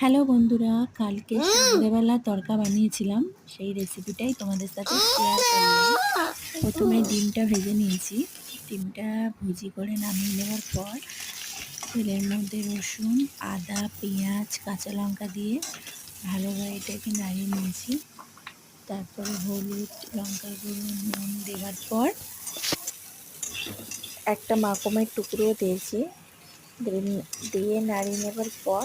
Hello বন্ধুরা কালকে সন্ধ্যেবেলা তড়কা বানিয়েছিলাম সেই রেসিপিটাই তোমাদের সাথে শেয়ার করলাম। প্রথমে ডিমটা ভেজে নিয়েছি। ডিমটা ভুজি করে নামিয়ে নেওয়ার পর তেলের মধ্যে রসুন আদা পেঁয়াজ কাঁচা লঙ্কা দিয়ে ভালোভাবে এটাকে নাড়িয়ে নিয়েছি। তারপরে হলুদ লঙ্কা গুঁড়ো নুন দেওয়ার পর একটা মাকমের টুকরো দিয়েছি। দিয়ে দিয়ে নাড়িয়ে নেবার পর